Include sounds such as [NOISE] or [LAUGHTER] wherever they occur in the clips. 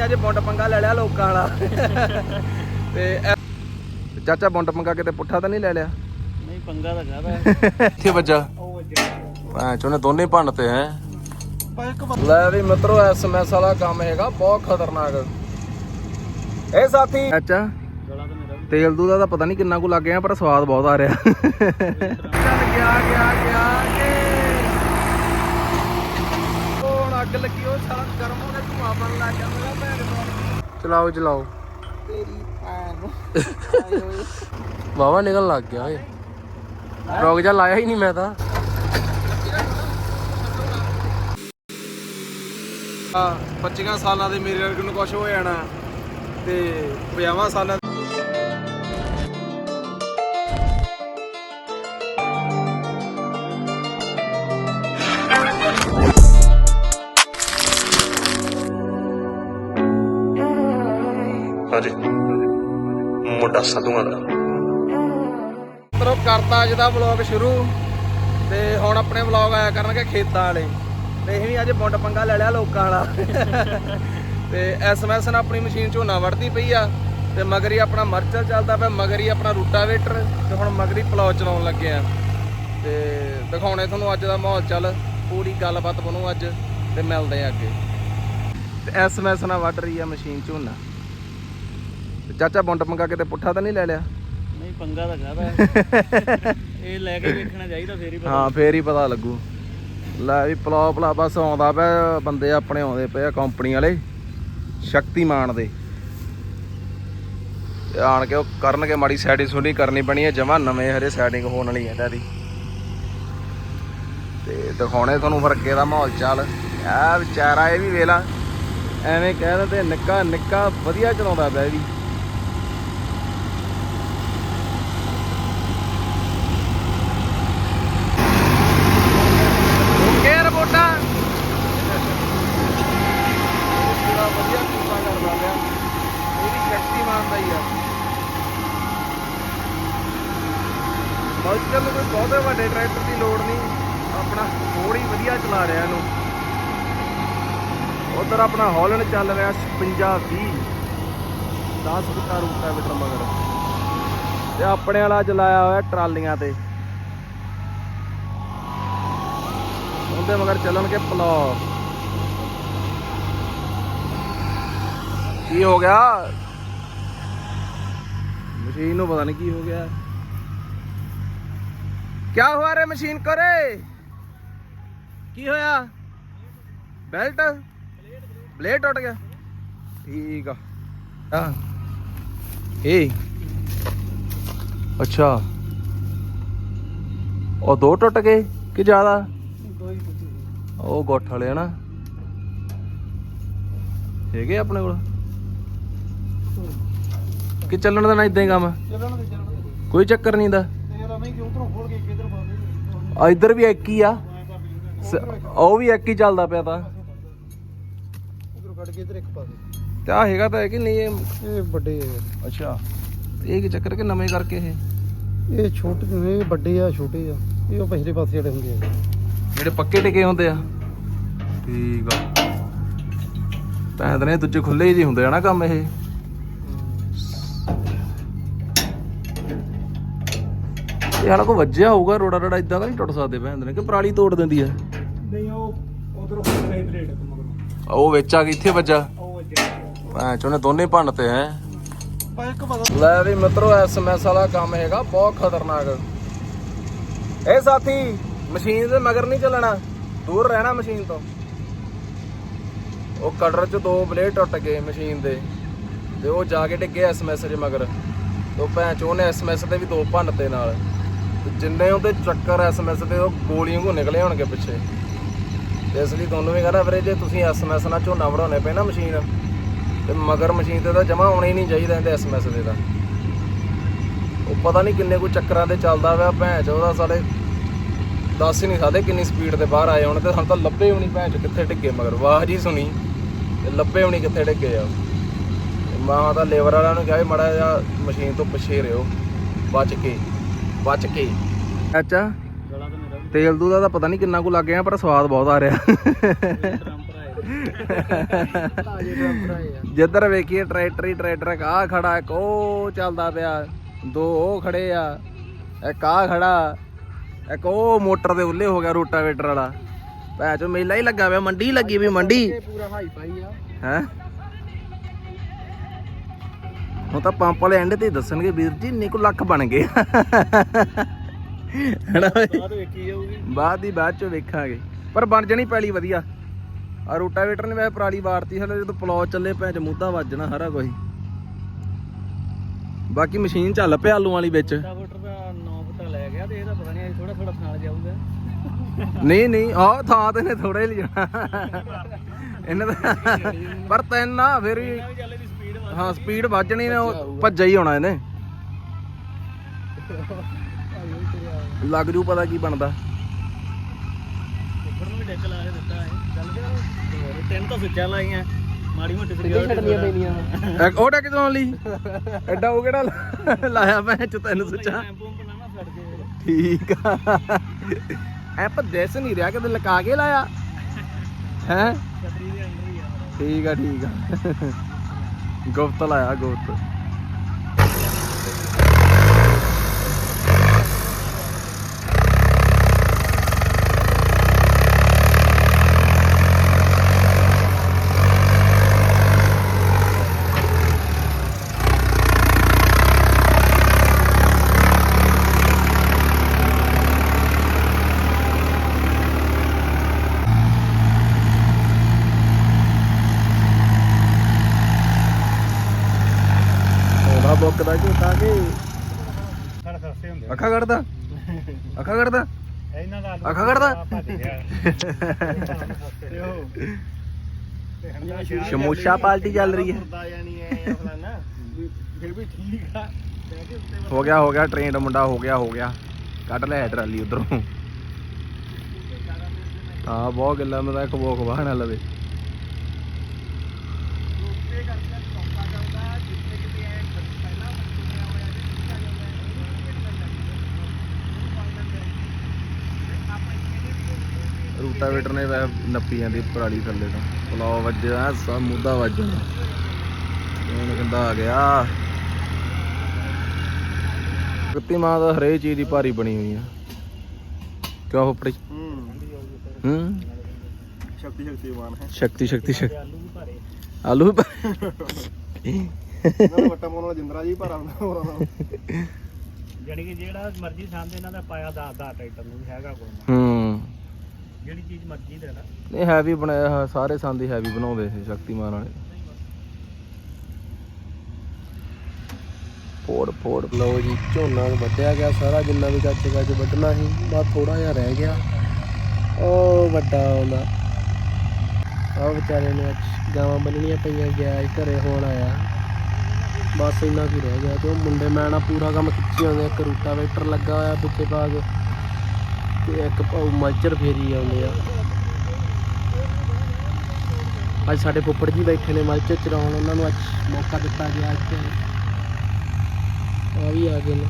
ਵੀ ਅੱਜ ਬੁੰਡ ਪੰਗਾ ਲੈ ਲਿਆ ਲੋਕਾਂ ਵਾਲਾ। ਤੇ ਇਹ- ਚਾਚਾ ਬੁੰਡ ਪੰਗਾ ਕਿਤੇ ਪੁੱਠਾ ਤਾਂ ਨਹੀਂ ਲੈ ਲਿਆ? ਨਹੀਂ ਪੰਗਾ ਤਾਂ ਕਾਹਦਾ ਇੱਥੇ ਵੱਜਾ। ਉਹ ਵੱਜਿਆ। ਭੈਣ ਚੋਂ ਨੇ ਦੋਨੇ ਭੰਨਤੇ ਹੈ। ਪਰ ਇੱਕ ਲੈ ਵੀ ਮਿੱਤਰੋ ਐਸਐਮਐਸ ਵਾਲਾ ਕੰਮ ਹੈਗਾ ਬਹੁਤ ਖਤਰਨਾਕ। ਇਹ ਸਾਥੀ ਗਲਾ ਤਾਂ ਮੇਰਾ ਤੇਲ ਦੂ ਦਾ ਤਾਂ ਪਤਾ ਨਹੀਂ ਕਿੰਨਾ ਕੁ ਲੱਗ ਗਿਆ ਪਰ ਸਵਾਦ ਬਹੁਤ ਆ ਰਿਹਾ। ਚੱਲ ਗਿਆ ਗਿਆ ਗਿਆ ਕੇ ਹੁਣ ਅੱਗ ਲੱਗੀ ਉਹ ਸਾਰਾ ਗਰਮ ਹੋ ਗਿਆ ਧੂਆ ਬਣ ਲੱਗ ਗਿਆ। ਮੇਰਾ। ਚਲਾਓ ਚਲਾਓ। ਤੇਰੀ ਭੈਣ ਨੂੰ। [LAUGHS] ਵਾਵਾ ਨਿਕਲ ਲੱਗ ਗਿਆ ਓਏ। ਰੋਗ ਜਾ ਲਾਇਆ ਹੀ ਨਹੀਂ ਮੈਂ ਤਾਂ। ਆ 25 ਸਾਲਾਂ ਦੇ ਮੇਰੇ ਵਰਗੇ ਨੂੰ ਕੁਝ ਹੋ ਜਾਣਾ ਤੇ 50 ਸਾਲਾਂ ਮੋਟਾ ਸਾਧੂਆਂ ਦਾ। ਤਰੋ ਕਰਤਾ ਅੱਜ ਦਾ ਵਲੌਗ ਸ਼ੁਰੂ। ਤੇ ਹੁਣ ਆਪਣੇ ਵਲੌਗ ਆਇਆ ਕਰਨਗੇ ਖੇਤਾਂ ਵਾਲੇ। ਤੇ ਅਸੀਂ ਵੀ ਅੱਜ ਬੁੰਡ ਪੰਗਾ ਲੈ ਲਿਆ ਲੋਕਾਂ ਵਾਲਾ। ਤੇ ਐਸਐਮਐਸ ਨਾਲ ਆਪਣੀ ਮਸ਼ੀਨ ਝੋਨਾ ਵੜਦੀ ਪਈ ਆ। ਤੇ ਮਗਰ ਆਪਣਾ ਮਰਚਲ ਚੱਲਦਾ ਪਿਆ, ਮਗਰ ਹੀ ਆਪਣਾ ਰੂਟਾਵੇਟਰ। ਤੇ ਹੁਣ ਮਗਰੀ ਹੀ ਪਲਾਉ ਚਲਾਉਣ ਲੱਗੇ ਆ। ਤੇ ਦਿਖਾਉਣੇ ਤੁਹਾਨੂੰ ਅੱਜ ਦਾ ਮਾਹੌਲ ਚੱਲ। ਪੂਰੀ ਗੱਲਬਾਤ ਬਣੂ ਅੱਜ। ਤੇ ਮਿਲਦੇ ਆ ਅੱਗੇ। ਤੇ ਐਸਐਮਐਸ ਨਾਲ ਵੱਢ ਰਹੀ ਆ ਮਸ਼ੀਨ ਝੋਨਾ। ਤੇ ਚਾਚਾ ਬੁੰਡ ਪੰਗਾ ਕਿਤੇ ਪੁੱਠਾ ਤਾਂ ਨਹੀਂ ਲੈ ਲਿਆ? ਨਹੀਂ ਪੰਗਾ ਤਾਂ ਕਾਹਦਾ [LAUGHS] ਇਹ ਲੈ ਕੇ ਵੇਖਣਾ ਚਾਹੀਦਾ ਫੇਰ ਹੀ ਪਤਾ ਹਾਂ ਫੇਰ ਹੀ ਪਤਾ ਲੱਗੂ। ਲੈ ਵੀ ਪਲਾ ਪਲਾ ਬਸ ਆਉਂਦਾ ਪਿਆ ਬੰਦੇ ਆਪਣੇ ਆਉਂਦੇ ਪਏ ਆ ਕੰਪਨੀ ਵਾਲੇ ਸ਼ਕਤੀਮਾਨ ਦੇ। ਆਣ ਕੇ ਉਹ ਕਰਨਗੇ ਮਾੜੀ ਸੈਟਿੰਗ ਸੁਣੀ ਕਰਨੀ ਪੈਣੀ ਹੈ ਜਮਾ ਨਵੇਂ ਹਰੇ ਸੈਟਿੰਗ ਹੋਣ ਵਾਲੀ ਹੈ ਇਹਦੀ। ਤੇ ਦਿਖਾਉਣੇ ਤੁਹਾਨੂੰ ਫਿਰ ਅੱਗੇ ਦਾ ਮਾਹੌਲ ਚੱਲ। ਆ ਵਿਚਾਰਾ ਇਹ ਵੀ ਵੇਲਾ ਐਵੇਂ ਕਹਿ ਦਿੰਦੇ ਨਿੱਕਾ ਨਿੱਕਾ ਵਧੀਆ ਚਲਾਉਂਦਾ ਪਿਆ ਇਹ ਵੀ ਓਕੇ ਰਿਪੋਰਟਾਂ ਪੂਰਾ ਵਧੀਆ ਕਿਰਪਾ ਕਰਦਾ ਪਿਆ ਇਹ ਵੀ ਸ਼ਕਤੀਮਾਨ ਦਾ ਹੀ ਆ ਮਲਚਰ ਨੂੰ ਕੋਈ ਬਹੁਤੇ ਵੱਡੇ ਟਰੈਕਟਰ ਦੀ ਲੋੜ ਨਹੀਂ ਆਪਣਾ ਫੋੜ ਹੀ ਵਧੀਆ ਚਲਾ ਰਿਹਾ ਇਹਨੂੰ ਉਧਰ ਆਪਣਾ ਹੌਲੈਂਡ ਚੱਲ ਰਿਹਾ 56 20 10 ਫੁੱਟਾ ਰੂਟਾ ਮਗਰ। ਤੇ ਆਪਣੇ ਵਾਲਾ ਚਲਾਇਆ ਹੋਇਆ ਟਰਾਲੀਆਂ ਤੇ। ਉਹਦੇ ਮਗਰ ਚੱਲਣਗੇ ਪਲਾਅ ਕੀ ਹੋ ਗਿਆ? ਮਸ਼ੀਨ ਨੂੰ ਪਤਾ ਨਹੀਂ ਕੀ ਹੋ ਗਿਆ। ਕੀ ਹੋਇਆ ਰੇ ਮਸ਼ੀਨ ਕਰੇ? ਕੀ ਹੋਇਆ? ਬੈਲਟ? ਪਲੇਟ ਟੁੱਟ ਗਿਆ। ਠੀਕ ਆ। ਹਾਂ। ਏ ਅੱਛਾ। ਉਹ ਦੋ ਟੁੱਟ ਗਏ ਕਿ ਜ਼ਿਆਦਾ? ਉਹ ਗੋਠ ਵਾਲੇ ਹਨਾ ਹੈਗੇ ਆਪਣੇ ਕੋਲ? ਕਿ ਚੱਲਣ ਦਾ ਨਾ ਇਦਾਂ ਹੀ ਕੰਮ? ਕੋਈ ਚੱਕਰ ਨਹੀਂ ਦਾ ਤੇਰਾ ਆ ਇੱਧਰ ਵੀ ਇੱਕ ਹੀ ਆ। ਉਹ ਵੀ ਇੱਕ ਹੀ ਚੱਲਦਾ ਪਿਆ ਤਾਂ। ਕੱਢ ਕੇ ਇਧਰ ਇੱਕ ਪਾ ਦੇ ਤੇ ਆ ਹੈਗਾ ਤਾਂ ਹੈ ਕਿ ਨਹੀਂ ਇਹ? ਇਹ ਵੱਡੇ ਆ। ਅੱਛਾ। ਇਹ ਕੀ ਚੱਕਰ ਕਿ ਨਵੇਂ ਕਰਕੇ ਇਹ? ਇਹ ਛੋਟੇ ਨੇ ਇਹ ਵੱਡੇ ਆ ਛੋਟੇ ਆ। ਇਹ ਉਹ ਪਿਛਲੇ ਪਾਸੇ ਜਿਹੜੇ ਹੁੰਦੇ ਆ। ਜਿਹੜੇ ਪੱਕੇ ਟਿਕੇ ਹੁੰਦੇ ਆ। ਠੀਕ ਆ। ਭੈਣ ਨੇ ਦੂਜੇ ਖੁੱਲੇ ਜਿਹੇ ਹੁੰਦੇ ਆ ਨਾ ਕੰਮ ਇਹ। ਇਹ ਹਾਲਾ ਕੋ ਵੱਜਿਆ ਹੋਊਗਾ ਰੋੜਾ ਰੋੜਾ ਇਦਾਂ ਦਾ ਨਹੀਂ ਟੁੱਟ ਸਕਦੇ ਭੈਣ ਨੇ ਕਿ ਪਰਾਲੀ ਤੋੜ ਦਿੰਦੀ ਆ। ਨਹੀਂ ਉਹ ਉਧਰੋਂ ਖੋਲ ਕੇ ਪਲੇਟ ਉਹ ਵਿੱਚ ਆ ਕੇ ਇੱਥੇ ਵੱਜਾ। ਉਹ ਵੱਜਿਆ। ਭੈਣ ਚੋਂ ਨੇ ਦੋਨੇ ਭੰਨਤੇ ਹੈ। ਪਰ ਇੱਕ ਪਤਾ ਲੈ ਵੀ ਮਿੱਤਰੋ ਐਸਐਮਐਸ ਵਾਲਾ ਕੰਮ ਹੈਗਾ ਬਹੁਤ ਖਤਰਨਾਕ। ਇਹ ਸਾਥੀ ਮਸ਼ੀਨ ਦੇ ਮਗਰ ਨਹੀਂ ਚੱਲਣਾ। ਦੂਰ ਰਹਿਣਾ ਮਸ਼ੀਨ ਤੋਂ। ਉਹ ਕਟਰ ਚ ਦੋ ਬਲੇਡ ਟੁੱਟ ਗਏ ਮਸ਼ੀਨ ਦੇ। ਤੇ ਉਹ ਜਾ ਕੇ ਡਿੱਗੇ ਐਸਐਮਐਸ ਦੇ ਮਗਰ। ਤੇ ਉਹ ਭੈਣ ਚੋਂ ਨੇ ਐਸਐਮਐਸ ਦੇ ਵੀ ਦੋ ਭੰਨਤੇ ਨਾਲ। ਤੇ ਜਿੰਨੇ ਉਹਦੇ ਚੱਕਰ ਐਸਐਮਐਸ ਦੇ ਉਹ ਗੋਲੀਆਂ ਕੋ ਨਿਕਲੇ ਹੋਣਗੇ ਪਿੱਛੇ। ਤੇ ਇਸ ਲਈ ਤੁਹਾਨੂੰ ਵੀ ਕਹਿੰਦਾ ਵੀਰੇ, ਜੇ ਤੁਸੀਂ ਐਸਐਮਐਸ ਨਾਲ ਝੋਨਾ ਵੜਾਉਣੇ ਪਏ ਨਾ ਮਸ਼ੀਨ, ਤੇ ਮਗਰ ਮਸ਼ੀਨ ਤੇ ਤਾਂ ਜਮਾ ਹੋਣਾ ਹੀ ਨਹੀਂ ਚਾਹੀਦਾ ਇਹਦੇ ਐਸਐਮਐਸ ਦੇ ਤਾਂ। ਉਹ ਪਤਾ ਨਹੀਂ ਕਿੰਨੇ ਕੋ ਚੱਕਰਾਂ ਤੇ ਚੱਲਦਾ ਵਾ, ਭੈਣ ਚ ਉਹਦਾ ਸਾਡੇ। ਦੱਸ ਹੀ ਨਹੀਂ ਸਕਦੇ ਕਿੰਨੀ ਸਪੀਡ ਤੇ ਬਾਹਰ ਆਏ ਹੁਣ ਤੇ ਸਾਨੂੰ ਤਾਂ ਲੱਭੇ ਵੀ ਨਹੀਂ ਭੈਣ ਚ ਕਿੱਥੇ ਡਿੱਗੇ ਮਗਰ। ਆਵਾਜ਼ ਹੀ ਸੁਣੀ, ਤੇ ਲੱਭੇ ਵੀ ਨਹੀਂ ਕਿੱਥੇ ਡਿੱਗੇ ਆ। ਮਾਂ ਤਾਂ ਲੇਬਰ ਵਾਲਿਆਂ ਨੂੰ ਕਿਹਾ ਵੀ ਮੜਾ ਜਿਹਾ ਮਸ਼ੀਨ ਤੋਂ ਪਿੱਛੇ ਰਿਓ, ਬਚ ਕੇ ਬਚ ਕੇ। ਅੱਛਾ ਤੇਲ ਦੂ ਦਾ ਤਾਂ ਪਤਾ ਨਹੀਂ ਕਿੰਨਾ ਕੁ ਲੱਗ ਗਿਆ, ਪਰ ਸਵਾਦ ਬਹੁਤ ਆ ਰਿਹਾ। ਜਿੱਧਰ ਵੇਖੀਏ ਟਰੈਕਟਰ ਹੀ ਟਰੈਕਟਰ ਆ ਖੜਾ, ਇੱਕ ਉਹ ਚੱਲਦਾ ਪਿਆ, ਦੋ ਉਹ ਖੜੇ ਆ, ਇੱਕ ਆ ਖੜਾ, ਇੱਕ ਉਹ ਮੋਟਰ ਦੇ ਉੱਲੇ ਹੋ ਗਿਆ ਰੋਟਾਵੇਟਰ ਵਾਲਾ। ਭੈ ਚੋ, ਮੇਲਾ ਹੀ ਲੱਗਾ ਪਿਆ, ਮੰਡੀ ਲੱਗੀ ਵੀ ਮੰਡੀ। ਇਹ ਪੂਰਾ ਹਾਈ ਫਾਈ ਆ ਹੈ? ਉਹ ਤਾਂ ਪੰਪ ਵਾਲੇ ਐਂਡ ਤੇ ਹੀ ਦੱਸਣਗੇ ਵੀਰ ਜੀ, ਇੰਨੇ ਕੁ ਲੱਖ ਬਣ ਗਏ। ਹਣਾ ਬਾਅਦ ਵੇਖੀ ਜਾਊਗੀ। ਬਾਅਦ ਦੀ ਬਾਅਦ ਚ ਵੇਖਾਂਗੇ। ਪਰ ਬਣ ਜਣੀ ਪੈਲੀ ਵਧੀਆ। ਆ ਰੋਟਾਵੇਟਰ ਨੇ ਵੈਸੇ ਪਰਾਲੀ ਵਾਰਤੀ ਹਲੇ ਜਦੋਂ ਪਲੌ ਚੱਲੇ ਭੈਣ ਚ ਮੁੱਦਾ ਵੱਜਣਾ ਸਾਰਾ ਕੁਝ ਬਾਕੀ ਮਸ਼ੀਨ ਚੱਲ ਪਿਆ ਆਲੂ ਵਾਲੀ ਵਿੱਚ। ਰੋਟਾਵੇਟਰ ਦਾ 9 ਫੁੱਟਾ ਲੈ ਗਿਆ ਤੇ ਇਹਦਾ ਪਤਾ ਨਹੀਂ ਥੋੜਾ ਥੋੜਾ ਨਾਲ ਜਾਊਗਾ। ਨਹੀਂ ਨਹੀਂ ਆਹ ਥਾਂ ਤੇ ਨੇ ਥੋੜਾ ਹੀ ਲਿਜਾਣਾ ਇਹਨਾਂ ਦਾ ਪਰ ਤੈਨ ਨਾ ਫਿਰ ਵੀ ਹਾਂ ਸਪੀਡ ਵੱਜਣੀ ਨੇ ਭੱਜਾ ਹੀ ਹੋਣਾ ਇਹਨੇ। ਲੱਗ ਜੂ ਪਤਾ ਕੀ ਬਣਦਾ। ਉੱਪਰ ਨੂੰ ਵੀ ਡੈਕ ਲਾ ਕੇ ਦਿੱਤਾ ਹੈ ਚੱਲ ਗਿਆ ਹੋਰ ਤਿੰਨ ਤਾਂ ਸੁੱਚਾਂ ਲਾਈਆਂ। ਮਾੜੀ ਮੋਟੀ ਛੱਡਣੀਆਂ ਪੈਣੀਆਂ। ਇੱਕ ਉਹ ਡੱਕ ਚੋਂ ਲਈ? ਐਡਾ ਉਹ ਕਿਹੜਾ ਲਾ- ਲਾਇਆ ਮੈਂ ਚ ਤੈਨੂੰ ਸੋਚਾਂ ਟੈਂਪੂ ਪੰਪ ਨਾ ਛੱਡ ਕੇ ਠੀਕ ਆ। ਐ ਪਰ ਦਿਸ ਨਹੀਂ ਰਿਹਾ ਕਿਤੇ ਲਗਾ ਕੇ ਲਾਇਆ। ਹੈ? ਛਤਰੀ ਦੇ ਅੰਦਰ ਹੀ ਆ। ਮੇਰਾ। ਠੀਕ ਆ ਠੀਕ ਆ। ਗੁਪਤ ਲਾਇਆ ਗੁਪਤ ਉਹਦਾ ਬੁੱਕ ਦਾ ਝੂਟਾ ਕੇ ਸਾਡੇ ਸਸਤੇ ਹੁੰਦੇ ਅੱਖਾਂ ਕੱਢਦਾ ਅੱਖਾਂ ਕੱਢਦਾ ਇਹਨਾਂ ਦਾ ਅੱਖਾਂ ਕੱਢਦਾ ਭੱਜ ਗਿਆ ਤੇ ਉਹ ਸ਼ਮੂਸ਼ਾ ਪਾਰਟੀ ਚੱਲ ਰਹੀ ਹੈ। ਫਿਰ ਵੀ ਠੀਕ ਆ। ਹੋ ਗਿਆ ਹੋ ਗਿਆ ਟ੍ਰੇਨਡ ਮੁੰਡਾ ਹੋ ਗਿਆ ਹੋ ਗਿਆ। ਕੱਢ ਲੈ ਟਰਾਲੀ ਉਧਰੋਂ। ਹਾਂ ਬਹੁਤ ਗੱਲਾਂ ਮੈਂ ਤਾਂ ਇੱਕ ਬੋਕ ਬਾਹਣਾ ਲਵੇ ਉੱਤੇ ਕਰਕੇ ਸੌਂਪਾ ਜਾਂਦਾ ਜਿੱਥੇ ਕਿਤੇ ਐ ਪਹਿਲਾਂ ਸੁਣਿਆ ਹੋਇਆ ਜੇ ਆ ਜਾਂਦਾ ਰੂਟਾਵੇਟਰ ਨੇ ਵੈ ਨੱਪੀ ਜਾਂਦੀ ਪਰਾਲੀ ਥੱਲੇ ਤੋਂ। ਪਲਾਉ ਵੱਜਿਆ ਸਾ ਮੁੱਦਾ ਵੱਜਣਾ ਹੁਣ ਕਹਿੰਦਾ ਆ ਗਿਆ? ਕੁੱਤੀ ਮਾਂ ਦਾ ਹਰੇ ਚੀਜ਼ ਦੀ ਭਾਰੀ ਬਣੀ ਹੋਈ ਆ। ਕਿਉਂ ਹੋਪੜੀ ਹੂੰ। ਸ਼ਕਤੀ ਹੈ ਸ਼ਕਤੀ ਸ਼ਕਤੀ ਸ਼ਕਤੀ ਆਲੂ ਵੀ ਭਾਰੇ। ਆਲੂ ਵੀ ਭਰੇ। ਇਹਨਾਂ ਵੱਟਾ ਪਾਉਣ ਵਾਲਾ ਜਿੰਦਰਾ ਜੀ ਭਰਾ ਹੁੰਦਾ ਹੋਰਾਂ ਦਾ ਜਿਹੜੀ ਕਿ ਜਿਹੜਾ ਮਰਜ਼ੀ ਸੰਦ ਇਹਨਾਂ ਦਾ ਪਾਇਆ ਦਾ ਦਾ ਟਰੈਕਟਰ ਨੂੰ ਹੈਗਾ ਕੋਲ ਹੂੰ। ਜਿਹੜੀ ਚੀਜ਼ ਮਰਜ਼ੀ ਦੇ ਲੈ। ਨਹੀਂ ਹੈਵੀ ਬਣਾਇਆ ਹੋਇਆ, ਸਾਰੇ ਸੰਦ ਹੀ ਹੈਵੀ ਬਣਾਉਂਦੇ ਸੀ ਸ਼ਕਤੀਮਾਨ ਵਾਲੇ। ਫੋੜ ਫੋੜ। ਲਓ ਜੀ ਝੋਨਾ ਵੱਢਿਆ ਗਿਆ ਸਾਰਾ ਜਿੰਨਾ ਵੀ ਚਾਚੇ ਕਾਚ ਵੱਢਣਾ ਸੀ ਬਸ ਥੋੜਾ ਜਿਹਾ ਰਹਿ ਗਿਆ। ਉਹ ਵੱਡਾ ਆਉਂਦਾ। ਆ ਵਿਚਾਰੇ ਨੇ ਅੱਜ ਗਾਵਾਂ ਬੰਨਣੀਆਂ ਪਈਆਂ ਗਿਆ ਘਰੇ ਹੁਣ ਆਇਆ। ਬਸ ਇੰਨਾ ਕੀ ਰਹਿ ਗਿਆ। ਤੇ ਉਹ ਮੁੰਡੇ ਮੈਂ ਨਾ ਪੂਰਾ ਕੰਮ ਖਿੱਚੀ ਆਉਂਦੇ ਇੱਕ ਰੂਟਾਵੇਟਰ ਲੱਗਾ ਹੋਇਆ ਪਿੱਛੇ ਭਾਗ ਤੇ ਇੱਕ ਭਾਊ ਮਲਚਰ ਫੇਰੀ ਆਉਂਦੇ ਆ। ਅੱਜ ਸਾਡੇ ਫੁੱਫੜ ਜੀ ਬੈਠੇ ਨੇ ਮਲਚਰ ਚਰਾਉਣ ਉਹਨਾਂ ਨੂੰ ਅੱਜ ਮੌਕਾ ਦਿੱਤਾ ਗਿਆ ਅੱਜ। ਆ ਵੀ ਆ ਗਏ ਨੇ।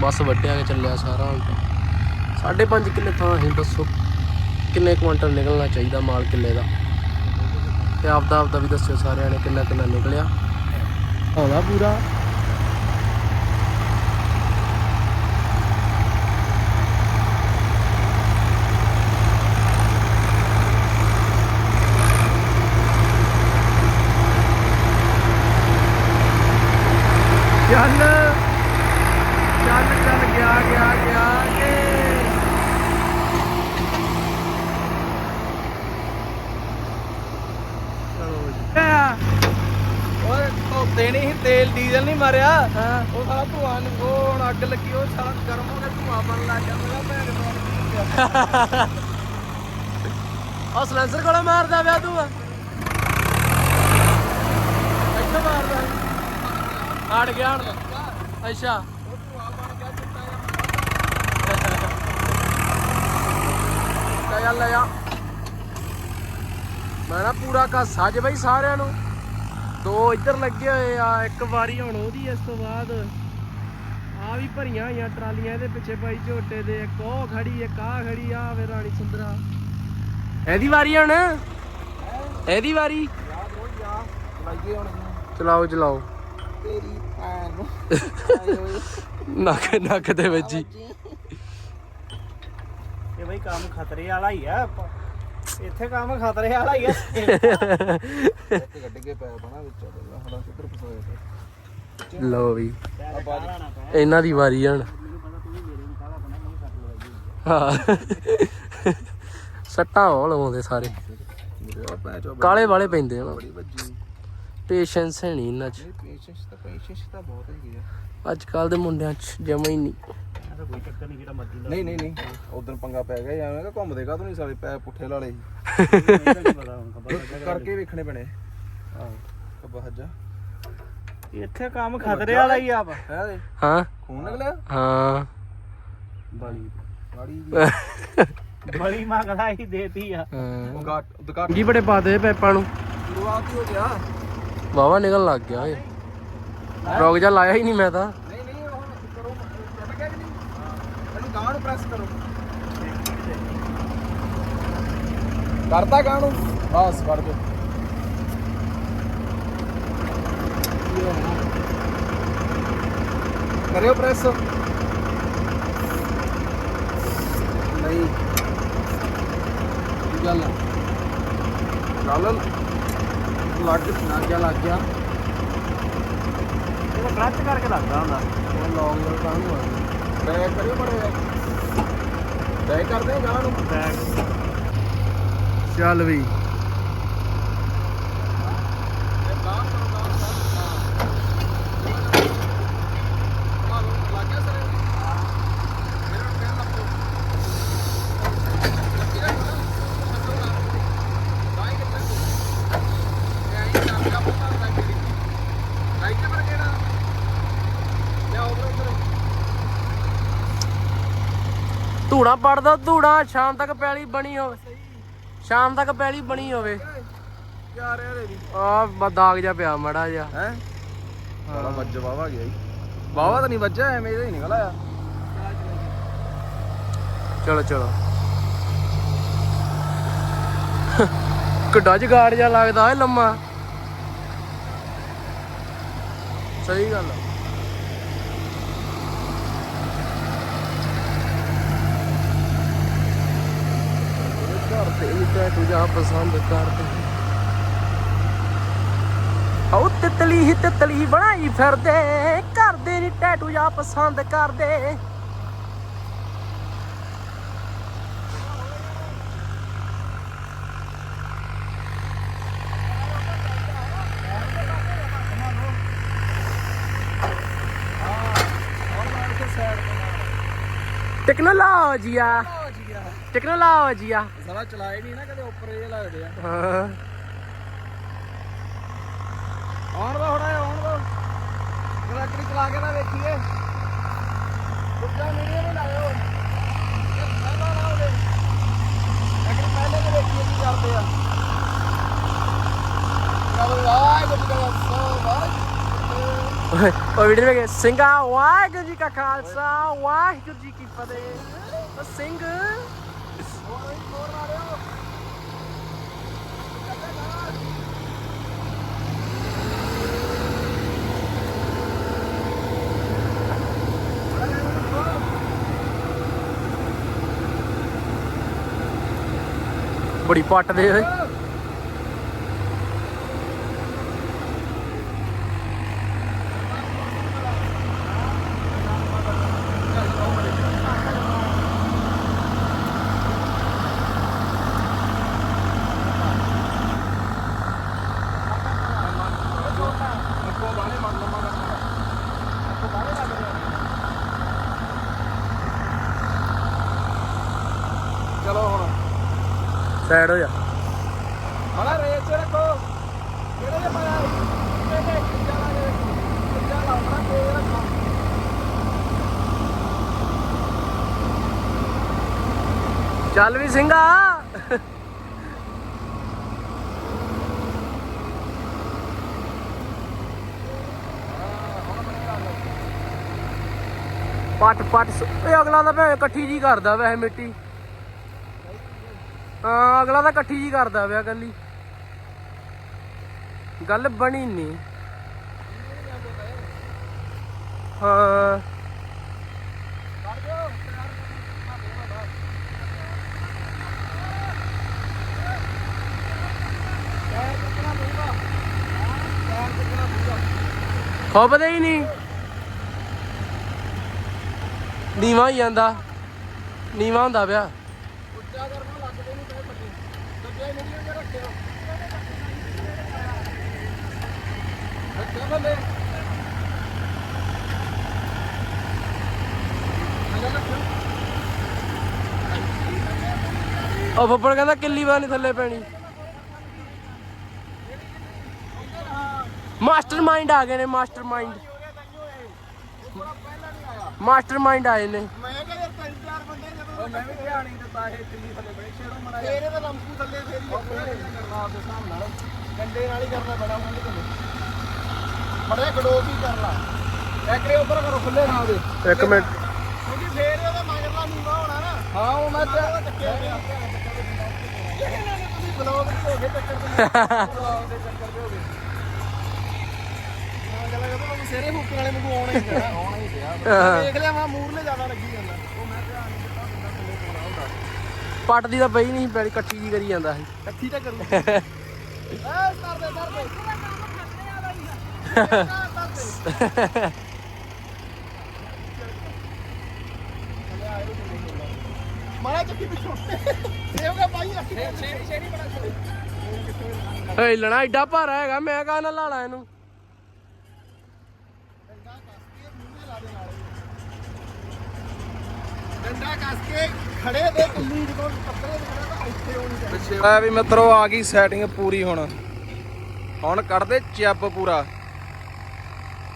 ਬਸ ਵੱਢਿਆ ਕੇ ਚੱਲਿਆ ਸਾਰਾ ਹੁਣ ਤਾਂ। ਸਾਢੇ ਪੰਜ ਕਿੱਲੇ ਥਾਂ ਹੈ, ਦੱਸੋ। ਕਿੰਨੇ ਕੁਆਂਟਲ ਨਿਕਲਣਾ ਚਾਹੀਦਾ ਮਾਲ ਕਿੱਲੇ ਦਾ? ਤੇ ਆਪਦਾ ਆਪਦਾ ਵੀ ਦੱਸਿਓ ਸਾਰਿਆਂ ਨੇ ਕਿੰਨਾ ਕਿੰਨਾ ਨਿਕਲਿਆ। ਆਉਂਦਾ ਪੂਰਾ। ਚੱਲ ਚੱਲ ਚੱਲ ਗਿਆ ਗਿਆ ਗਿਆ ਕੇ ਚਲੋ ਜੀ। ਓਏ ਧੋਤੇ ਨਹੀਂ ਸੀ, ਤੇਲ ਡੀਜ਼ਲ ਨਹੀਂ ਮਾਰਿਆ। ਉਹ ਸਾਰਾ ਧੂਆਂ ਨੂੰ ਉਹ ਹੁਣ ਅੱਗ ਲੱਗੀ ਉਹ ਸਾਰਾ ਗਰਮ ਹੋ ਕੇ ਧੂਆਂ ਬਣ ਲੱਗ ਗਿਆ। ਮੇਰਾ ਭੈਣ ਚੋਦ ਆ ਸਲੈਂਸਰ ਕੋਲ ਮਾਰਦਾ ਪਿਆ ਤੂੰ। ਇੱਥੇ ਮਾਰਦਾ। ਅੜ ਗਿਆ ਹਣ। ਅੱਛਾ। ਲੈ ਜਾ ਮੈਂ ਨਾ ਪੂਰਾ ਕਾਸਾ ਚ ਬਈ ਸਾਰਿਆਂ ਨੂੰ। ਦੋ ਇੱਧਰ ਲੱਗੇ ਹੋਏ ਆ, ਇੱਕ ਵਾਰੀ ਹੁਣ ਉਹਦੀ ਇਸ ਤੋਂ ਬਾਅਦ। ਆ ਵੀ ਭਰੀਆਂ ਹੋਈਆਂ ਟਰਾਲੀਆਂ ਇਹਦੇ ਪਿੱਛੇ ਪਾਈ ਝੋਟੇ ਦੇ, ਇੱਕ ਉਹ ਖੜੀ, ਇੱਕ ਆ ਖੜੀ ਆ ਵੇ ਰਾਣੀ ਸੁੰਦਰਾ। ਇਹਦੀ ਵਾਰੀ ਹੁਣ? ਇਹਦੀ ਵਾਰੀ? ਹੁਣ ਚਲਾਓ ਚਲਾਓ। ਤੇਰੀ ਭੈਣ ਨੂੰ। [LAUGHS] ਨੱਕ ਨੱਕ ਦੇ ਵਿੱਚ ਹੀ। ਇਹ ਬਈ ਕੰਮ ਖਤਰੇ ਵਾਲਾ ਹੀ ਆ ਇੱਥੇ ਕੰਮ ਖਤਰੇ ਵਾਲਾ ਹੀ ਆ। [LAUGHS] ਇੱਕ ਗੱਡ ਕੇ ਪੈ ਬਣਾ ਵਿੱਚ ਪਹਿਲਾਂ ਸਾਡਾ ਕਿੱਧਰ ਫਸਾਇਆ ਤੇ ਲਓ ਵੀ ਇਹਨਾਂ ਦੀ ਵਾਰੀ ਹੁਣ। ਹਾਂ। [LAUGHS] ਸੱਟਾਂ ਹੋ ਲਵਾਉਂਦੇ ਸਾਰੇ। ਕਾਲੇ ਵਾਲੇ ਪੈਂਦੇ ਹਨ ਬੜੀ ਵੱਜੀ ਪੇਸ਼ੈਂਸ ਹੈ ਨਹੀਂ ਇਹਨਾਂ 'ਚ। ਪੇਸ਼ੈਂਸ ਤਾਂ ਪੇਸ਼ੈਂਸ ਤਾਂ ਬਹੁਤ ਹੈਗੀ ਆ। ਅੱਜ ਕੱਲ ਦੇ ਮੁੰਡਿਆਂ 'ਚ ਜਮਾ ਹੀ ਨਹੀਂ। ਐਸਾ ਕੋਈ ਚੱਕਰ ਨਹੀਂ ਜਿਹੜਾ ਮਰਜ਼ੀ ਨਹੀਂ ਨਹੀਂ ਨਹੀਂ। ਉਦੋਂ ਪੰਗਾ ਪੈ ਗਿਆ ਐਵੇਂ ਕਿ ਘੁੰਮਦੇ ਕਾ ਤੂੰ ਨਹੀਂ ਸਾਲੇ ਪੈ ਪੁੱਠੇ ਲਾਲੇ ਕਰਕੇ ਵੇਖਣੇ ਪੈਣੇ। ਆਹੋ। ਕੱਬਾ ਹੱਜਾ ਇੱਥੇ ਕੰਮ ਖਤਰੇ ਵਾਲਾ ਹੀ ਆ ਵਾ ਹੈ ਹਾਂ। ਖੂਨ ਨਿਕਲਿਆ? ਹਾਂ। ਬੜੀ ਗਾੜੀ ਬੜੀ ਮੰਗਦਾ ਹੀ ਦੇਤੀ ਆ। ਹਾਂ। ਉਹ ਗਾਟ ਦੁਕਾਨ ਜੀ ਬੜੇ ਪਾਦੇ ਪੈਪਾਂ ਨੂੰ? ਸ਼ੁਰੂਆਤ ਹੀ ਹੋ ਗਿਆ। ਵਾਵਾ ਨਿਕਲ ਲੱਗ ਗਿਆ ਓਏ। ਰੋਕ ਜਾ, ਲਾਇਆ ਹੀ ਨਹੀਂ ਮੈਂ ਤਾਂ। ਨਹੀਂ ਨਹੀਂ ਹੁਣ ਕਰੋ ਟੁੱਟ ਗਿਆ ਕਿ ਨਹੀਂ? ਇਹਨੂੰ ਗਾਂ ਨੂੰ ਪ੍ਰੈਸ ਕਰੋ। ਕਰਤਾ ਗਾਂ ਨੂੰ? ਬਸ ਕਰ ਦੋ ਕਰਿਓ ਪ੍ਰੈਸ ਨਹੀਂ। ਕੀ ਗੱਲ ਲੱਗ ਲੱਗ ਗਿਆ ਲੱਗ ਗਿਆ। ਇਹ ਕਲੱਚ ਕਰਕੇ ਲੱਗਦਾ ਹੁੰਦਾ। ਉਹ ਲੌਂਗ ਦਾ ਕੰਮ ਹੋ ਬੈਕ ਕਰਿਓ ਬੜੇ ਬੈਕ ਕਰਦੇ ਗਾਂ ਨੂੰ। ਚੱਲ ਵੀ। ਧੂੜਾ ਪੜਦਾ ਧੂੜਾ ਸ਼ਾਮ ਤੱਕ ਪੈਲੀ ਬਣੀ ਹੋਵੇ। ਸ਼ਾਮ ਤੱਕ ਪੈਲੀ ਬਣੀ ਹੋਵੇ। ਯਾਰ ਇਹਦੇ ਵੀ ਆ ਬ- ਦਾਗ ਜਾ ਪਿਆ ਮੜਾ ਜਾ ਹੈ? ਹਾਂ ਵੱਜ ਵਾਵਾ ਗਿਆ ਜੀ। ਵਾਵਾ ਤਾਂ ਨਹੀਂ ਵੱਜਾ ਐਵੇਂ ਇਹਦਾ ਹੀ ਨਿਕਲ ਆਇਆ। ਚਲੋ ਚਲੋ। ਕਿੱਡਾ ਜਗਾੜ ਜਾ ਲੱਗਦਾ ਏ ਲੰਮਾ। ਸਹੀ ਗੱਲ ਆ। ਘਰ ਤੇ ਵੀ ਟੈਟੂ ਆਉ ਤਿਤਲੀ ਹੀ ਤਿਤਲੀ ਬਣਾਈ ਫਿਰਦੇ ਕਰਦੇ ਨੀ ਟੈਟੂ ਜਾ ਪਸੰਦ ਕਰਦੇ। ਟੈਕਨੋਲੋਜੀਆ ਟੈਕਨੋਲੋਜੀਆ ਸਾਲਾ ਚਲਾਏ ਨਹੀਂ ਨਾ ਕਦੇ ਉੱਪਰ ਇਹ ਲੱਗਦੇ ਆ। ਹਾਂ। ਆਉਣ ਦਾ ਹੋਣਾ ਆਉਣ ਦਾ। ਜਰਾ ਕਰੀ ਚਲਾ ਕੇ ਨਾ ਵੇਖੀਏ। ਲਾਇਓ। ਪਹਿਲਾਂ ਨਾ ਪਹਿਲੇ ਤੇ ਵੇਖੀਏ ਕੀ ਕਰਦੇ ਆ। ਚਲੋ ਵਾਹ ਗੁੱਡ ਗੱਲ ਸੋ ਵਾਹ ਉਹ ਵੀਡੀਓ ਵਿੱਚ ਸਿੰਘਾ ਵਾਹਿਗੁਰੂ ਜੀ ਕਾ ਖਾਲਸਾ ਵਾਹਿਗੁਰੂ ਜੀ ਕੀ ਫਤਿਹ। ਸਿੰਘ ਬੜੀ ਪੱਟ ਦੇ ਓਏ। ਚਲੋ ਹੁਣ। ਸਾਈਡ ਹੋ ਜਾ। ਮਲਾ ਰੇਸ ਚ ਰੱਖੋ। ਕਿਹੜੇ ਦੇ ਪਾਇਆ ਕਿਹੜੇ ਕਿੱਜਾ ਲਾ ਕੇ ਕਿੱਜਾ ਲਾਉਣਾ ਤੇ ਰੱਖੋ ਚੱਲ ਵੀ ਸਿੰਘਾ। ਪੱਟ ਪੱਟ ਇਹ ਅਗਲਾ ਤਾਂ ਭੈਣ ਇਕੱਠੀ ਜੀ ਕਰਦਾ ਵੈਸੇ ਮਿੱਟੀ। ਹਾਂ, ਅਗਲਾ ਤਾਂ ਇਕੱਠੀ ਜੀ ਕਰਦਾ ਪਿਆ ਕੱਲੀ ਗੱਲ ਬਣੀ ਨਹੀਂ। ਹਾਂ। ਖੋਬਦੇ ਹੀ ਨਹੀਂ। ਨੀਵਾ ਹੀ ਜਾਂਦਾ। ਨੀਵਾ ਹੁੰਦਾ ਪਿਆ ਉੱਚਾ ਕਰਨਾ ਲੱਗਦੇ ਨਹੀਂ ਪਏ ਪੱਟੀ ਦੂਜੇ ਮੀਡੀਅਮ ਤੇ ਰੱਖਿਓ ਰੱਖਿਓ ਉਹ ਫੱਫੜ ਕਹਿੰਦਾ ਕਿੱਲੀ ਵਾਰ ਨਹੀਂ ਥੱਲੇ ਪੈਣੀ। ਮਾਸਟਰ ਮਾਈਂਡ ਆ ਗਏ ਨੇ ਮਾਸਟਰ ਮਾਈਂਡ ਮਾਸਟਰ ਮਾਈਂਡ ਆਏ ਨੇ। ਮੈਂ ਕਿਹਾ ਯਾਰ ਤਿੰਨ ਚਾਰ ਬੰਦੇ ਜਦੋਂ ਮੈਂ ਵੀ ਧਿਆਨ ਨਹੀਂ ਦਿੱਤਾ ਇਹ ਦਿੱਲੀ ਥੱਲੇ ਬੜੇ ਛੇੜੋ ਮੜਾ ਫੇਰ ਇਹਦਾ ਲੰਕੂ ਥੱਲੇ ਫੇਰ ਹੀ ਕਰਨਾ ਆਪਦੇ ਹਿਸਾਬ ਨਾਲ ਕੰਡੇ ਨਾਲ ਹੀ ਕਰਨਾ ਬੜਾ ਮੁੰਡੇ ਤੋਂ ਬੜੇ ਗਡੋ ਵੀ ਕਰ ਲਾ ਐਕਰੇ ਉੱਪਰ ਕਰੋ ਖੁੱਲੇ ਨਾ ਦੇ। ਇੱਕ ਮਿੰਟ। ਕਿਉਂਕਿ ਫੇਰ ਇਹਦਾ ਮਗਰਲਾ ਨੀਵਾ ਹੋਣਾ ਨਾ। ਹਾਂ ਉਹ ਮੈਂ ਤੇ ਚੱਕਿਆ ਪਿਆ। ਇਹਨਾਂ ਨੇ ਤੁਸੀਂ ਬਲੌਗ ਚ ਹੋ ਗਏ ਟੱਕਰ ਤੇ ਬਲੌਗ ਦੇ ਚੱਕਰ ਤੇ ਹੋ ਗਏ। ਮੈਂ ਗੱਲ ਕਰਦਾ ਮੈਂ ਸਿਰੇ ਹੁੱਕਣ ਵਾਲੇ ਮੈਨੂੰ ਆਉਣਾ ਹੀ ਪੈਣਾ ਆਉਣਾ ਹੀ ਪਿਆ। [LAUGHS] ਹਾਂ। ਦੇਖ ਲਿਆ ਮੈਂ ਮੂਰਲੇ ਜ਼ਿਆਦਾ ਲੱਗੀ ਜਾਂਦਾ। ਉਹ ਮੈਂ ਧਿਆਨ ਨਹੀਂ ਦਿੱਤਾ ਬੰਦਾ ਥੱਲੇ ਪਾਉਣਾ ਹੁੰਦਾ। ਪੱਟ ਦੀ ਤਾਂ ਪਈ ਨਹੀਂ ਪੈਣੀ ਇਕੱਠੀ ਜੀ ਕਰੀ ਜਾਂਦਾ ਸੀ। ਇਕੱਠੀ ਤਾਂ ਕਰੂ [LAUGHS] ਐ ਦੇ ਕਰ ਦੇ। ਮਾਰਾ ਚੱਕੀ ਪਿੱਛੋਂ ਸੇਵਗਾ ਪਾਈ ਅੱਖੀ ਸ਼ੇਰੀ ਸ਼ੇਰੀ ਛੋਟੀ ਏ ਲਣਾ ਐਡਾ ਭਾਰਾ ਹੈਗਾ ਮੈਂ ਕਹਾਂ ਨਾ ਲਾਲਾ ਇਹਨੂੰ? ਡੰਡਾ ਕੱਸ ਕੇ ਖੜੇ ਦੇ ਕੁੱਲੀ ਜਦੋਂ ਪੱਤਰੇ ਦੇ ਖੜਾ ਤਾਂ ਇੱਥੇ ਹੋਣੀ ਚਾਹੀਦੀ ਪਿੱਛੇ ਆ ਵੀ ਮਿੱਤਰੋ ਆ ਗਈ ਸੈਟਿੰਗ ਪੂਰੀ ਹੁਣ। ਹੁਣ ਕੱਢਦੇ ਚੱਬ ਪੂਰਾ।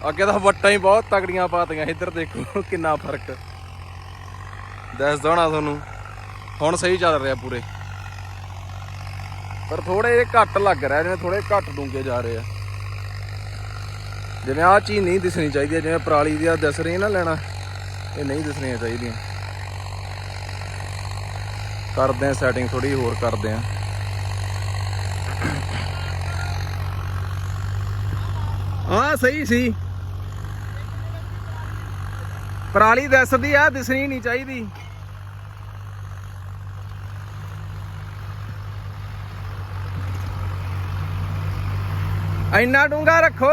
ਅੱਗੇ ਤਾਂ ਵੱਟਾਂ ਹੀ ਬਹੁਤ ਤਗੜੀਆਂ ਪਾਤੀਆਂ, ਇੱਧਰ ਦੇਖੋ ਕਿੰਨਾ ਫ਼ਰਕ। ਦੱਸ ਦਣਾ ਤੁਹਾਨੂੰ, ਹੁਣ ਸਹੀ ਚੱਲ ਰਿਹਾ ਪੂਰੇ। ਪਰ ਥੋੜੇ ਜਿਹੇ ਘੱਟ ਲੱਗ ਰਿਹਾ, ਜਿਵੇਂ ਥੋੜੇ ਘੱਟ ਡੂੰਗੇ ਜਾ ਰਹੇ ਆ। ਜਿਵੇਂ ਆਹ ਚੀਜ਼ ਨਹੀਂ ਦਿਸਣੀ ਚਾਹੀਦੀ, ਜਿਵੇਂ ਪਰਾਲੀ ਦੀ ਆ ਦਿਸ ਰਹੀ ਨਾ ਲੈਣਾ, ਇਹ ਨਹੀਂ ਦਿਸਣੀਆਂ ਚਾਹੀਦੀਆਂ। ਕਰਦੇ ਆ ਸੈਟਿੰਗ ਥੋੜੀ ਹੋਰ ਕਰਦੇ ਆ ਹਾਂ, ਸਹੀ ਸੀ। ਪਰਾਲੀ ਦਿਸਦੀ ਆ, ਦਿਸਣੀ ਨਹੀਂ ਚਾਹੀਦੀ। ਇੰਨਾ ਡੂੰਗਾ ਰੱਖੋ।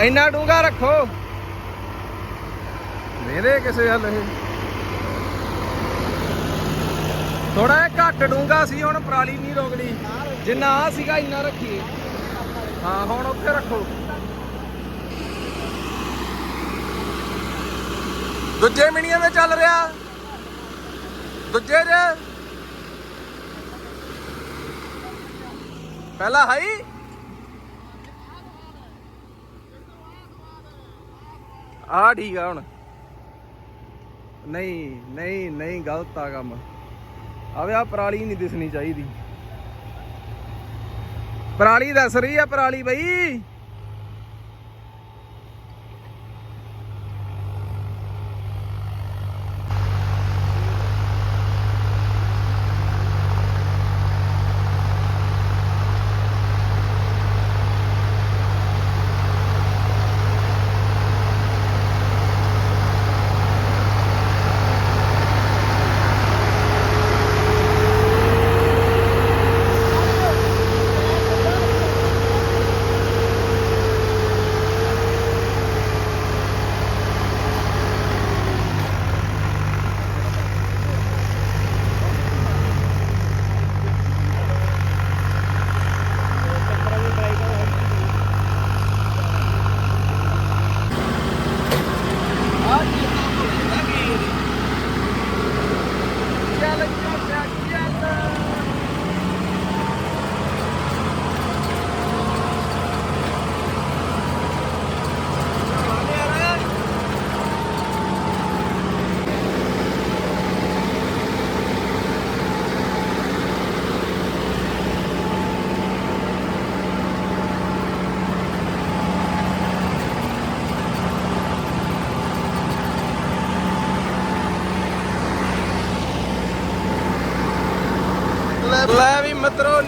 ਇੰਨਾ ਡੂੰਗਾ ਰੱਖੋ। ਵੇਦੇ ਕਿਸੇ ਹੱਲ ਇਹ ਥੋੜਾ ਜਿਹਾ ਘੱਟ ਡੂੰਗਾ ਸੀ, ਹੁਣ ਪਰਾਲੀ ਨਹੀਂ ਰੋਕਣੀ ਜਿੰਨਾ ਆ ਸੀਗਾ, ਇੰਨਾ ਰੱਖੀਏ। ਹਾਂ, ਹੁਣ ਉੱਥੇ ਰੱਖੋ। ਦੂਜੇ ਮਿਣੀਆਂ ਵਿੱਚ ਚੱਲ ਰਿਹਾ। ਦੂਜੇ ਦੇ ਪਹਿਲਾ ਹਾਈ। ਆ ਠੀਕ ਆ ਹੁਣ। ਨਹੀਂ ਨਹੀਂ ਨਹੀਂ, ਗਲਤ ਆ ਕੰਮ। ਆਵੇ ਆ ਪਰਾਲੀ ਨਹੀਂ ਦਿਸਣੀ ਚਾਹੀਦੀ। ਪਰਾਲੀ ਦੱਸ ਰਹੀ ਆ ਪਰਾਲੀ ਬਈ।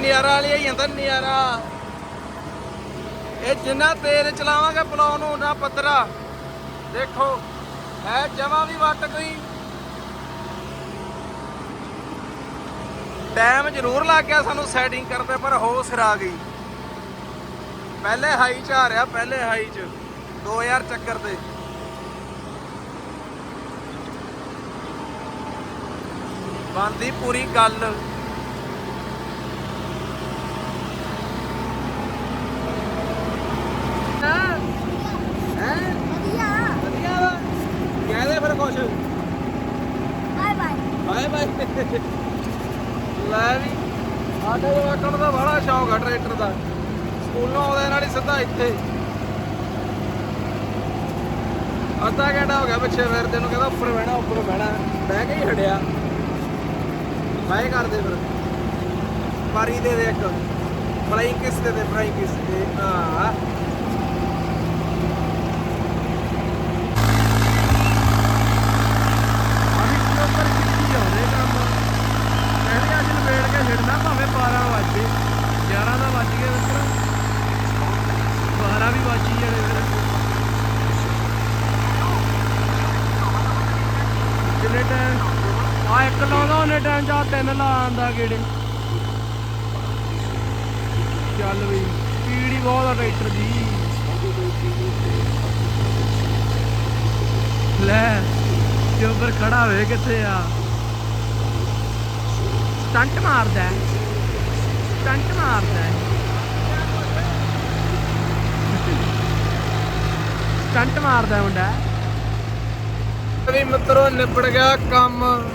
ਵੀ ਮਿੱਤਰੋ ਨਿਆਰਾ ਲਿਆ ਜਾਂਦਾ ਨਿਆਰਾ ਇਹ ਜਿੰਨਾ ਤੇਜ਼ ਚਲਾਵਾਂਗੇ ਪਲਾਉ ਨੂੰ ਉਹਨਾਂ ਪੱਧਰਾ। ਦੇਖੋ, ਹੈ ਜਮਾ ਵੀ ਵੱਟ ਗਈ ਟਾਈਮ ਜ਼ਰੂਰ ਲੱਗ ਗਿਆ ਸਾਨੂੰ ਸੈਟਿੰਗ ਕਰਦੇ ਪਰ ਹੋ ਸਿਰ ਗਈ। ਪਹਿਲੇ ਹਾਈ ਚ ਆ ਰਿਹਾ, ਪਹਿਲੇ ਹਾਈ ਚ। 2000 ਚੱਕਰ ਤੇ। ਬੰਦੀ ਪੂਰੀ ਗੱਲ ਹੈ ਵਧੀਆ ਵਧੀਆ ਵਾ ਕਹਿ ਦੇ ਫਿਰ ਕੁਛ ਬਾਏ ਬਾਏ ਬਾਏ ਬਾਏ ਲੈ ਵੀ। ਸਾਡੇ ਜਵਾਕਾਂ ਦਾ ਬੜਾ ਸ਼ੌਕ ਆ ਟਰੈਕਟਰ ਦਾ। ਸਕੂਲੋਂ ਆਉਂਦੇ ਨਾਲ ਹੀ ਸਿੱਧਾ ਇੱਥੇ। ਅੱਧਾ ਘੰਟਾ ਹੋ ਗਿਆ ਪਿੱਛੇ ਫਿਰਦੇ ਨੂੰ ਕਹਿੰਦਾ ਉੱਪਰ ਬਹਿਣਾ ਉੱਪਰ ਬਹਿਣਾ। ਬਹਿ ਕੇ ਹੀ ਹਟਿਆ। ਬਾਏ ਕਰਦੇ ਫਿਰ। ਪਾਰੀ ਦੇ ਦੇ ਇੱਕ। ਫਲਾਈ ਕਿਸ ਦੇ ਦੇ ਫਲਾਈ ਕਿਸ ਦੇ ਆ ਅਭੀ ਉੱਪਰ ਕਿੱਥੇ ਆਉਂਦੇ ਕੰਮ ਕਹਿੰਦੇ ਅੱਜ ਲਪੇੜ ਭਾਵੇਂ 12 ਵਜੇ 11 ਦਾ ਵੱਜ ਗਿਆ ਮਿੱਤਰ 12 ਵੀ ਵੱਜ ਜਾਣੇ ਫਿਰ। ਕਿੰਨੇ ਟਾਈਮ ਆ ਇੱਕ ਲਾਉਂਦਾ, ਉਹਨੇ ਟਾਈਮ ਚ ਤਿੰਨ ਲਾ ਆਂਦਾ ਗੇੜੇ। ਚੱਲ ਵੀ ਸਪੀਡ ਹੀ ਬਹੁਤ ਆ ਟਰੈਕਟਰ ਦੀ। ਲੈ ਤੇ ਖੜਾ ਹੋਵੇ ਕਿੱਥੇ ਆ? ਸਟੰਟ ਮਾਰਦਾ ਹੈ। ਸਟੰਟ ਮਾਰਦਾ ਹੈ। ਸਟੰਟ ਮਾਰਦਾ ਮੁੰਡਾ। ਵੀ ਮਿੱਤਰੋ, ਨਿਬੜ ਗਿਆ ਕੰਮ।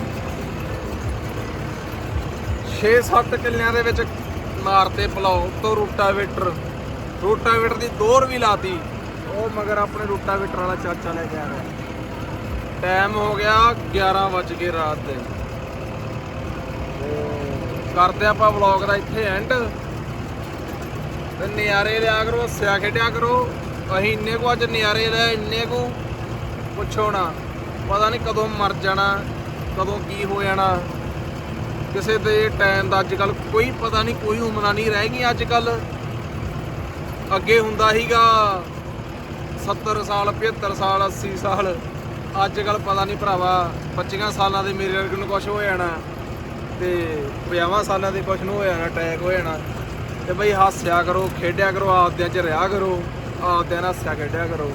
6-7 ਕਿੱਲਿਆਂ ਦੇ ਵਿੱਚ ਮਾਰਤੇ ਪਲਾਉ ਤੋਂ ਰੋਟਾਵੇਟਰ। ਰੂਟਾਵੇਟਰ ਦੀ ਦੋਰ ਵੀ ਲਾਤੀ। ਉਹ ਮਗਰ ਆਪਣੇ ਰੋਟਾਵੇਟਰ ਵਾਲਾ ਚਾਚਾ ਲੈ ਕੇ ਆ ਰਿਹਾ। ਟਾਈਮ ਹੋ ਗਿਆ 11 ਵਜ ਗਏ ਰਾਤ ਦੇ। ਕਰਦੇ ਆਪਾਂ ਵਲੌਗ ਦਾ ਇੱਥੇ ਐਂਡ ਤੇ ਨਿਆਰੇ ਲਿਆ ਕਰੋ, ਹੱਸਿਆ ਖੇਡਿਆ ਕਰੋ। ਅਸੀਂ ਇੰਨੇ ਕੁ ਅੱਜ ਨਿਆਰੇ ਲੈ ਇੰਨੇ ਕੁ ਪੁੱਛੋ ਨਾ। ਪਤਾ ਨਹੀਂ ਕਦੋਂ ਮਰ ਜਾਣਾ, ਕਦੋਂ ਕੀ ਹੋ ਜਾਣਾ। ਕਿਸੇ ਦੇ ਟਾਈਮ ਦਾ ਅੱਜ ਕੱਲ ਕੋਈ ਪਤਾ ਨਹੀਂ ਕੋਈ ਉਮਰਾਂ ਨਹੀਂ ਰਹਿ ਗਈ ਅੱਜ ਕੱਲ ਅੱਗੇ ਹੁੰਦਾ ਸੀਗਾ 70 ਸਾਲ 75 ਸਾਲ 80 ਸਾਲ। ਅੱਜ ਕੱਲ ਪਤਾ ਨਹੀਂ ਭਰਾਵਾ 25 ਸਾਲਾਂ ਦੇ ਮੇਰੇ ਵਰਗੇ ਨੂੰ ਕੁਝ ਹੋ ਜਾਣਾ। ਤੇ 50 ਸਾਲਾਂ ਦੇ ਕੁਛ ਨੂੰ ਹੋ ਜਾਣਾ ਅਟੈਕ ਹੋ ਜਾਣਾ। ਤੇ ਬਈ ਹਾਸਿਆ ਕਰੋ, ਖੇਡਿਆ ਕਰੋ, ਆਪਦਿਆਂ 'ਚ ਰਿਹਾ ਕਰੋ, ਆਪਦਿਆਂ ਨਾਲ ਹਾਸਿਆ ਖੇਡਿਆ ਕਰੋ।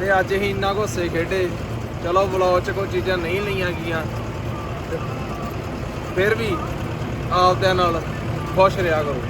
ਤੇ ਅੱਜ ਹੀ ਇੰਨਾ ਕੋ ਸੇ ਖੇਡੇ। ਚਲੋ ਵਲੌਗ 'ਚ ਕੋਈ ਚੀਜ਼ਾਂ ਨਹੀਂ ਲਈਆਂ ਗਈਆਂ। ਫਿਰ ਵੀ ਆਪਦਿਆਂ ਨਾਲ ਖੁਸ਼ ਰਿਹਾ ਕਰੋ।